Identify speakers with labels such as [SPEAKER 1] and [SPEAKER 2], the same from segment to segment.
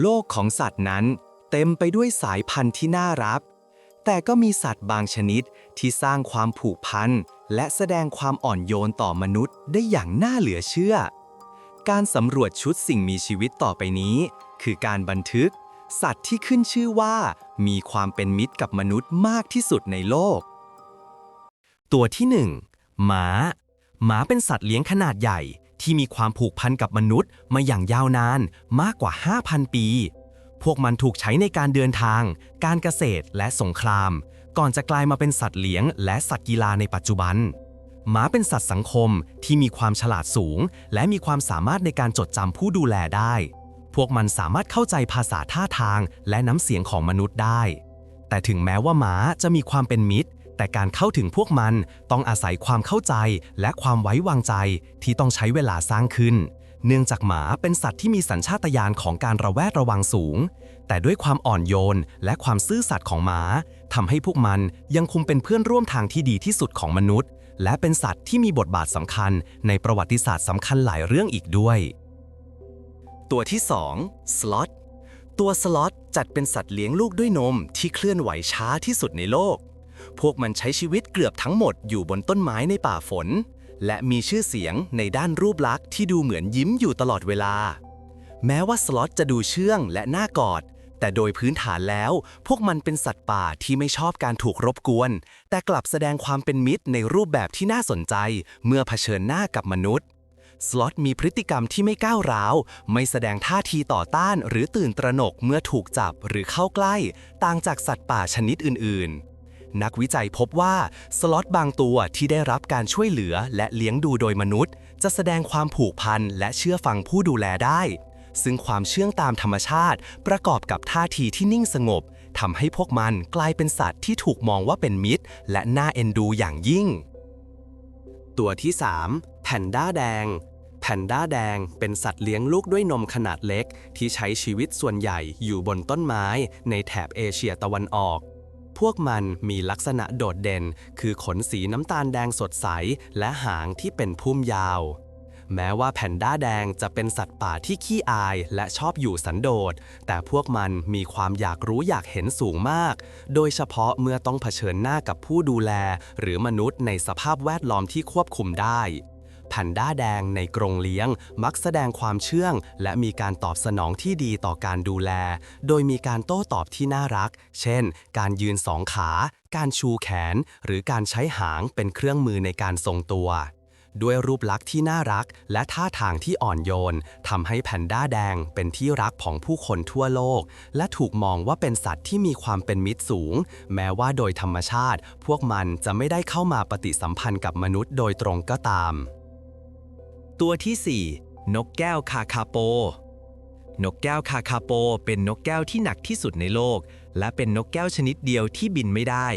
[SPEAKER 1] โลกของสัตว์นั้นเต็มไปด้วยสายพันธุ์ที่น่ารัก แต่ก็มีสัตว์บางชนิดที่สร้างความผูกพันและแสดงความอ่อนโยนต่อมนุษย์ได้อย่างน่าเหลือเชื่อ การสำรวจชุดสิ่งมีชีวิตต่อไปนี้ คือการบันทึก สัตว์ที่ขึ้นชื่อว่า มีความเป็นมิตรกับมนุษย์มากที่สุดในโลก ตัวที่หนึ่งหมา หมาเป็นสัตว์เลี้ยงขนาดใหญ่ ที่มีความผูกพันกับมนุษย์มาอย่างยาวนานมากกว่า 5,000 ปี พวกมันถูกใช้ในการเดินทาง การเกษตรและสงคราม ก่อนจะกลายมาเป็นสัตว์เลี้ยง และสัตว์กีฬาในปัจจุบันหมาเป็นสัตว์สังคมที่มีความฉลาดสูง และมีความสามารถในการจดจำผู้ดูแลได้ พวกมันสามารถเข้าใจภาษาท่าทางและน้ำเสียงของมนุษย์ได้ แต่ถึงแม้ว่าหมาจะมีความเป็นมิตร แต่การเข้าถึงพวกมันต้องอาศัยความเข้าใจและความไว้วางใจที่ต้องใช้เวลาสร้างขึ้น เนื่องจากหมาเป็นสัตว์ที่มีสัญชาตญาณของการระแวดระวังสูง แต่ด้วยความอ่อนโยนและความซื่อสัตย์ของหมาทำให้พวกมันยังคงเป็นเพื่อนร่วมทางที่ดีที่สุดของมนุษย์ และเป็นสัตว์ที่มีบทบาทสำคัญในประวัติศาสตร์สำคัญหลายเรื่องอีกด้วย ตัวที่ 2 สล็อตตัวสล็อตจัดเป็นสัตว์เลี้ยงลูกด้วยนมที่เคลื่อนไหวช้าที่สุดในโลก พวกมันใช้ชีวิตเกือบทั้งหมดอยู่บนต้นไม้ในป่าฝน และมีชื่อเสียงในด้านรูปลักษณ์ที่ดูเหมือนยิ้มอยู่ตลอดเวลา แม้ว่าสล็อตจะดูเชื่องและน่ากอด แต่โดยพื้นฐานแล้ว พวกมันเป็นสัตว์ป่าที่ไม่ชอบการถูกรบกวน แต่กลับแสดงความเป็นมิตรในรูปแบบที่น่าสนใจ เมื่อเผชิญหน้ากับมนุษย์สล็อตมีพฤติกรรมที่ไม่ก้าวร้าว ไม่แสดงท่าทีต่อต้านหรือตื่นตระหนกเมื่อถูกจับหรือเข้าใกล้ ต่างจากสัตว์ป่าชนิดอื่นๆ นักวิจัยพบว่าสล็อตบางตัวที่ได้รับการช่วยเหลือและเลี้ยงดูโดยมนุษย์ จะแสดงความผูกพันและเชื่อฟังผู้ดูแลได้ ซึ่งความเชื่องตามธรรมชาติ ประกอบกับท่าทีที่นิ่งสงบทำให้พวกมันกลายเป็นสัตว์ที่ถูกมองว่าเป็นมิตร และน่าเอ็นดูอย่างยิ่ง ตัวที่ 3 แพนด้าแดงแพนด้าแดงเป็นสัตว์เลี้ยงลูกด้วยนมขนาดเล็ก ที่ใช้ชีวิตส่วนใหญ่อยู่บนต้นไม้ ในแถบเอเชียตะวันออก พวกมันมีลักษณะโดดเด่น คือขนสีน้ำตาลแดงสดใส และหางที่เป็นพุ่มยาว แม้ว่าแพนด้าแดงจะเป็นสัตว์ป่าที่ขี้อายและชอบอยู่สันโดษ แต่พวกมันมีความอยากรู้อยากเห็นสูงมาก โดยเฉพาะเมื่อต้องเผชิญหน้ากับผู้ดูแล หรือมนุษย์ในสภาพแวดล้อมที่ควบคุมได้ แพนด้าแดงในกรงเลี้ยง มักแสดงความเชื่อง และมีการตอบสนองที่ดีต่อการดูแล โดยมีการโต้ตอบที่น่ารัก เช่น การยืนสองขา การชูแขน หรือการใช้หางเป็นเครื่องมือในการทรงตัว ด้วยรูปลักษณ์ที่น่ารัก และท่าทางที่อ่อนโยนทำให้แพนด้าแดงเป็นที่รักของผู้คนทั่วโลก และถูกมองว่าเป็นสัตว์ที่มีความเป็นมิตรสูง แม้ว่าโดยธรรมชาติ พวกมันจะไม่ได้เข้ามาปฏิสัมพันธ์กับมนุษย์โดยตรงก็ตาม ตัวที่ 4 นกแก้วคาคาโป นกแก้วคาคาโป เป็นนกแก้วที่หนักที่สุดในโลก และเป็นนกแก้วชนิดเดียวที่บินไม่ได้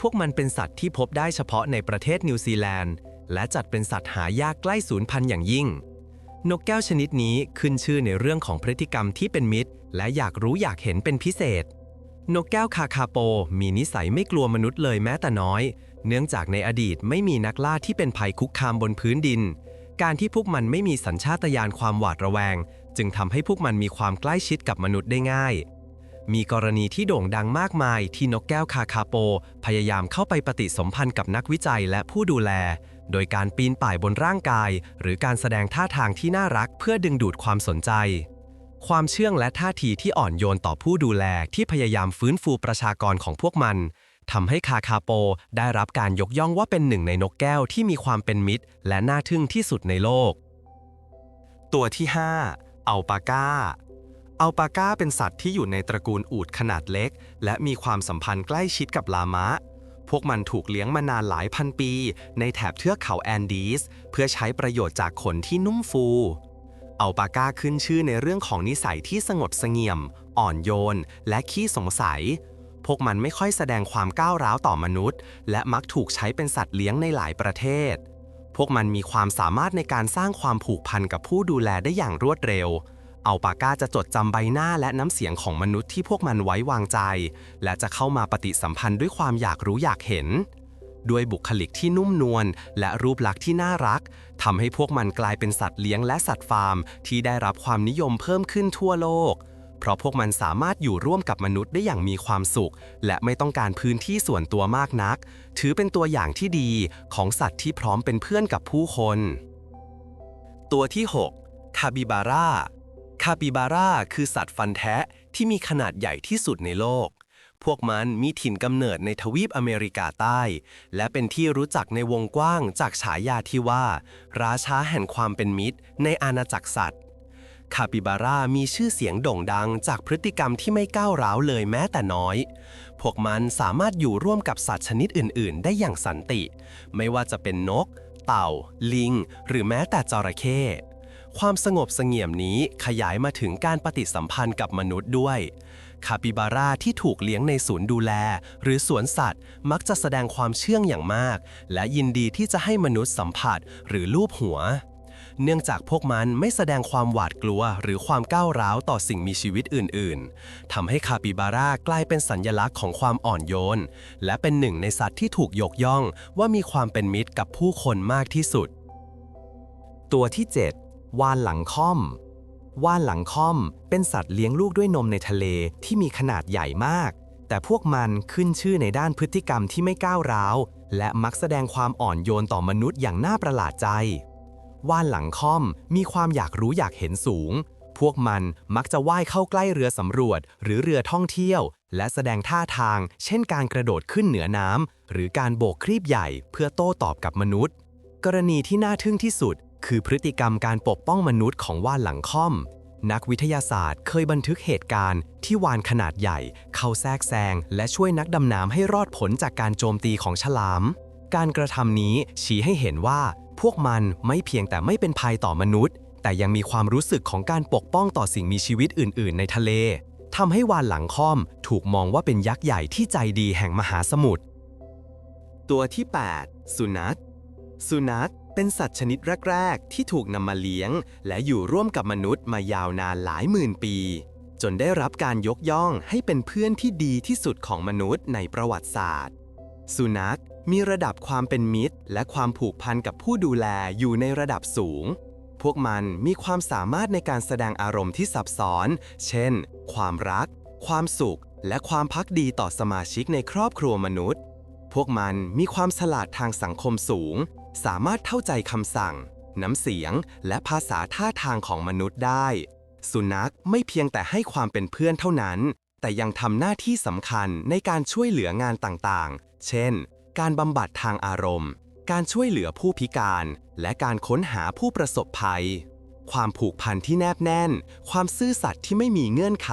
[SPEAKER 1] พวกมันเป็นสัตว์ที่พบได้เฉพาะในประเทศนิวซีแลนด์ และจัดเป็นสัตว์หายากใกล้สูญพันธุ์อย่างยิ่ง นกแก้วชนิดนี้ขึ้นชื่อในเรื่องของพฤติกรรมที่เป็นมิตร และอยากรู้อยากเห็นเป็นพิเศษ นกแก้วคาคาโป มีนิสัยไม่กลัวมนุษย์เลยแม้แต่น้อย เนื่องจากในอดีตไม่มีนักล่าที่เป็นภัยคุกคามบนพื้นดิน การที่พวกมันไม่มีสัญชาตญาณความหวาดระแวง จึงทำให้พวกมันมีความใกล้ชิดกับมนุษย์ได้ง่าย มีกรณีที่โด่งดังมากมายที่นกแก้วคาคาโป พยายามเข้าไปปฏิสมพันธ์กับนักวิจัยและผู้ดูแล โดยการปีนป่ายบนร่างกาย หรือการแสดงท่าทางที่น่ารักเพื่อดึงดูดความสนใจ ความเชื่องและท่าทีที่อ่อนโยนต่อผู้ดูแลที่พยายามฟื้นฟูประชากรของพวกมัน ทำให้คาคาโปได้รับการยกย่องว่าเป็นหนึ่งในนกแก้วที่มีความเป็นมิตร และน่าทึ่งที่สุดในโลก ตัวที่ 5 อัลปาก้า อัลปาก้าเป็นสัตว์ที่อยู่ในตระกูลอูฐขนาดเล็ก และมีความสัมพันธ์ใกล้ชิดกับลามะ พวกมันถูกเลี้ยงมานานหลายพันปี ในแถบเทือกเขาแอนดีส เพื่อใช้ประโยชน์จากขนที่นุ่มฟูอัลปาก้าขึ้นชื่อในเรื่องของนิสัยที่สงบเสงี่ยม อ่อนโยน และขี้สงสัย พวกมันไม่ค่อยแสดงความก้าวร้าวต่อมนุษย์ และมักถูกใช้เป็นสัตว์เลี้ยงในหลายประเทศ พวกมันมีความสามารถในการสร้างความผูกพันกับผู้ดูแลได้อย่างรวดเร็ว อัลปาก้าจะจดจำใบหน้าและน้ำเสียงของมนุษย์ที่พวกมันไว้วางใจ และจะเข้ามาปฏิสัมพันธ์ด้วยความอยากรู้อยากเห็นด้วยบุคลิกที่นุ่มนวลและรูปลักษณ์ที่น่ารักทำให้พวกมันกลายเป็นสัตว์เลี้ยงและสัตว์ฟาร์ม ที่ได้รับความนิยมเพิ่มขึ้นทั่วโลก
[SPEAKER 2] เพราะพวกมันสามารถอยู่ร่วมกับมนุษย์ได้อย่างมีความสุข และไม่ต้องการพื้นที่ส่วนตัวมากนัก ถือเป็นตัวอย่างที่ดีของสัตว์ที่พร้อมเป็นเพื่อนกับผู้คน ตัวที่ 6 คาบิบาร่า คาปิบาร่าคือสัตว์ฟันแทะที่มีขนาดใหญ่ที่สุดในโลก พวกมันมีถิ่นกำเนิดในทวีปอเมริกาใต้ และเป็นที่รู้จักในวงกว้างจากฉายาที่ว่า ราชาแห่งความเป็นมิตรในอาณาจักรสัตว์ คาปิบาร่ามีชื่อเสียงโด่งดังจากพฤติกรรมที่ไม่ก้าวร้าวเลยแม้แต่น้อย พวกมันสามารถอยู่ร่วมกับสัตว์ชนิดอื่น ๆ ได้อย่างสันติ ไม่ว่าจะเป็นนก เต่า ลิง หรือแม้แต่จระเข้ความสงบเสงี่ยมนี้ขยายมาถึงการปฏิสัมพันธ์กับมนุษย์ด้วย คาปิบาร่าที่ถูกเลี้ยงในศูนย์ดูแล หรือสวนสัตว์ มักจะแสดงความเชื่องอย่างมาก และยินดีที่จะให้มนุษย์สัมผัสหรือลูบหัว เนื่องจากพวกมันไม่แสดงความหวาดกลัวหรือความก้าวร้าวต่อสิ่งมีชีวิตอื่น ๆ ทำให้คาปิบาร่ากลายเป็นสัญลักษณ์ของความอ่อนโยน และเป็นหนึ่งในสัตว์ที่ถูกยกย่องว่ามีความเป็นมิตรกับผู้คนมากที่สุด
[SPEAKER 1] ตัวที่ 7 วานหลังค่อม วานหลังค่อม เป็นสัตว์เลี้ยงลูกด้วยนมในทะเลที่มีขนาดใหญ่มาก แต่พวกมันขึ้นชื่อในด้านพฤติกรรมที่ไม่ก้าวร้าว และมักแสดงความอ่อนโยนต่อมนุษย์อย่างน่าประหลาดใจ ว่านหลังค่อม มีความอยากรู้อยากเห็นสูง พวกมันมักจะว่ายเข้าใกล้เรือสำรวจ หรือเรือท่องเที่ยว และแสดงท่าทาง เช่นการกระโดดขึ้นเหนือน้ำหรือการโบกครีบใหญ่เพื่อโต้ตอบกับมนุษย์ กรณีที่น่าทึ่งที่สุด คือพฤติกรรมการปกป้องมนุษย์ของว่านหลังค่อม นักวิทยาศาสตร์เคยบันทึกเหตุการณ์ ที่วานขนาดใหญ่ เข้าแทรกแซงและช่วยนักดำน้ำให้รอดผลจากการโจมตีของฉลามการกระทำนี้ชี้ให้เห็นว่า พวกมันไม่เพียงแต่ไม่เป็นภัยต่อมนุษย์ แต่ยังมีความรู้สึกของการปกป้องต่อสิ่งมีชีวิตอื่น ๆ ในทะเลทำให้วานหลังค่อมถูกมองว่าเป็นยักษ์ใหญ่ที่ใจดีแห่งมหาสมุทรตัวที่ 8 สุนัขสุนัขเป็นสัตว์ชนิดแรก ๆ ที่ถูกนำมาเลี้ยง และอยู่ร่วมกับมนุษย์มายาวนานหลายหมื่นปี จนได้รับการยกย่องให้เป็นเพื่อนที่ดีที่สุดของมนุษย์ในประวัติศาสตร์ สุนัข มีระดับความเป็นมิตร และความผูกพันกับผู้ดูแลอยู่ในระดับสูง พวกมันมีความสามารถในการแสดงอารมณ์ที่ซับซ้อน เช่น ความรัก ความสุข และความพักดีต่อสมาชิกในครอบครัวมนุษย์ พวกมันมีความฉลาดทางสังคมสูง สามารถเข้าใจคำสั่ง น้ำเสียง และภาษาท่าทางของมนุษย์ได้ สุนัขไม่เพียงแต่ให้ความเป็นเพื่อนเท่านั้น แต่ยังทำหน้าที่สำคัญในการช่วยเหลืองานต่างๆ เช่น การบำบัดทางอารมณ์ การช่วยเหลือผู้พิการ และการค้นหาผู้ประสบภัย ความผูกพันที่แนบแน่น ความซื่อสัตย์ที่ไม่มีเงื่อนไข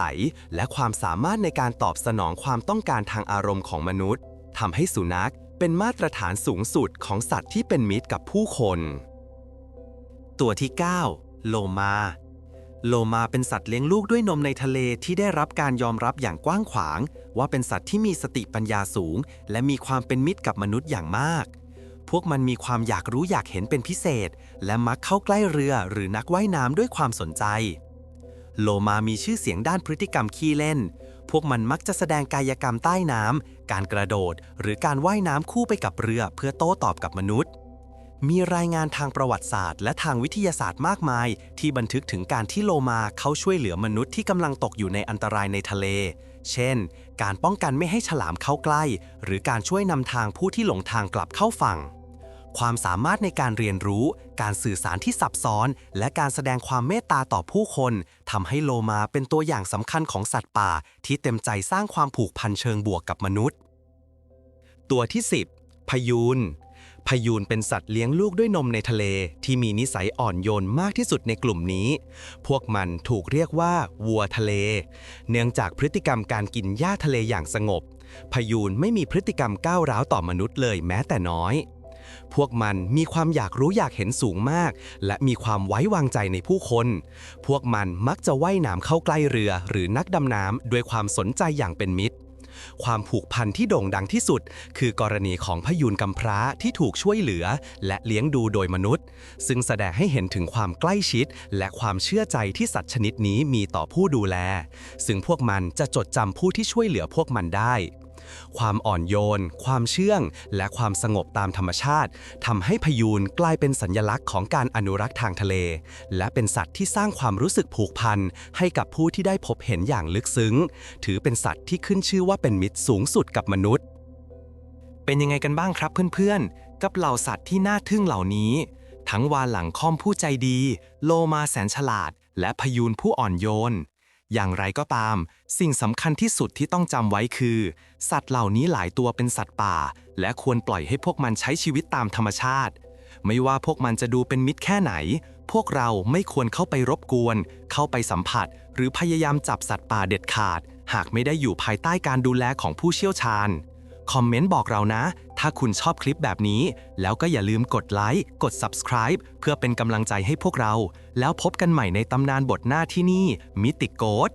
[SPEAKER 1] และความสามารถในการตอบสนองความต้องการทางอารมณ์ของมนุษย์ทำให้สุนัขเป็นมาตรฐานสูงสุดของสัตว์ที่เป็นมิตรกับผู้คน ตัวที่ 9 โลมา โลมาเป็นสัตว์เลี้ยงลูกด้วยนมในทะเลที่ได้รับการยอมรับอย่างกว้างขวาง ว่าเป็นสัตว์ที่มีสติปัญญาสูง และมีความเป็นมิตรกับมนุษย์อย่างมาก พวกมันมีความอยากรู้อยากเห็นเป็นพิเศษ และมักเข้าใกล้เรือหรือนักว่ายน้ำด้วยความสนใจ โลมามีชื่อเสียงด้านพฤติกรรมขี้เล่น พวกมันมักจะแสดงกายกรรมใต้น้ำการกระโดด หรือการว่ายน้ำคู่ไปกับเรือเพื่อโต้ตอบกับมนุษย์ มีรายงานทางประวัติศาสตร์ และทางวิทยาศาสตร์มากมาย ที่บันทึกถึงการที่โลมาเขาช่วยเหลือมนุษย์ที่กำลังตกอยู่ในอันตรายในทะเล เช่น การป้องกันไม่ให้ฉลามเข้าใกล้ หรือการช่วยนำทางผู้ที่หลงทางกลับเข้าฝั่ง ความสามารถในการเรียนรู้ การสื่อสารที่ซับซ้อน และการแสดงความเมตตาต่อผู้คนทำให้โลมาเป็นตัวอย่างสำคัญของสัตว์ป่า ที่เต็มใจสร้างความผูกพันเชิงบวกกับมนุษย์ ตัวที่ 10พยูน พยูนเป็นสัตว์เลี้ยงลูกด้วยนมในทะเล ที่มีนิสัยอ่อนโยนมากที่สุดในกลุ่มนี้ พวกมันถูกเรียกว่าวัวทะเล เนื่องจากพฤติกรรมการกินหญ้าทะเลอย่างสงบ พยูนไม่มีพฤติกรรมก้าวร้าวต่อมนุษย์เลยแม้แต่น้อย พวกมันมีความอยากรู้อยากเห็นสูงมาก และมีความไว้วางใจในผู้คน พวกมันมักจะว่ายน้ำเข้าใกล้เรือหรือนักดำน้ำด้วยความสนใจอย่างเป็นมิตร ความผูกพันที่โด่งดังที่สุด คือกรณีของพยูนกำพร้าที่ถูกช่วยเหลือ และเลี้ยงดูโดยมนุษย์ ซึ่งแสดงให้เห็นถึงความใกล้ชิด และความเชื่อใจที่สัตว์ชนิดนี้มีต่อผู้ดูแล ซึ่งพวกมันจะจดจำผู้ที่ช่วยเหลือพวกมันได้
[SPEAKER 2] ความอ่อนโยน ความเชื่อง และความสงบตามธรรมชาติทำให้พยูนกลายเป็นสัญลักษณ์ของการอนุรักษ์ทางทะเล และเป็นสัตว์ที่สร้างความรู้สึกผูกพันให้กับผู้ที่ได้พบเห็นอย่างลึกซึ้ง ถือเป็นสัตว์ที่ขึ้นชื่อว่าเป็นมิตรสูงสุดกับมนุษย์
[SPEAKER 1] เป็นยังไงกันบ้างครับเพื่อนๆ กับเหล่าสัตว์ที่น่าทึ่งเหล่านี้ ทั้งวานหลังค่อมผู้ใจดี โลมาแสนฉลาด และพยูนผู้อ่อนโยน อย่างไรก็ตาม สิ่งสำคัญที่สุดที่ต้องจำไว้คือ สัตว์เหล่านี้หลายตัวเป็นสัตว์ป่า และควรปล่อยให้พวกมันใช้ชีวิตตามธรรมชาติ ไม่ว่าพวกมันจะดูเป็นมิตรแค่ไหน พวกเราไม่ควรเข้าไปรบกวน เข้าไปสัมผัส หรือพยายามจับสัตว์ป่าเด็ดขาด หากไม่ได้อยู่ภายใต้การดูแลของผู้เชี่ยวชาญ คอมเมนต์บอกเรานะ ถ้าคุณชอบคลิปแบบนี้ แล้วก็อย่าลืมกดไลค์กด subscribe เพื่อเป็นกำลังใจให้พวกเรา แล้วพบกันใหม่ในตำนานบทหน้าที่นี่มิติโกด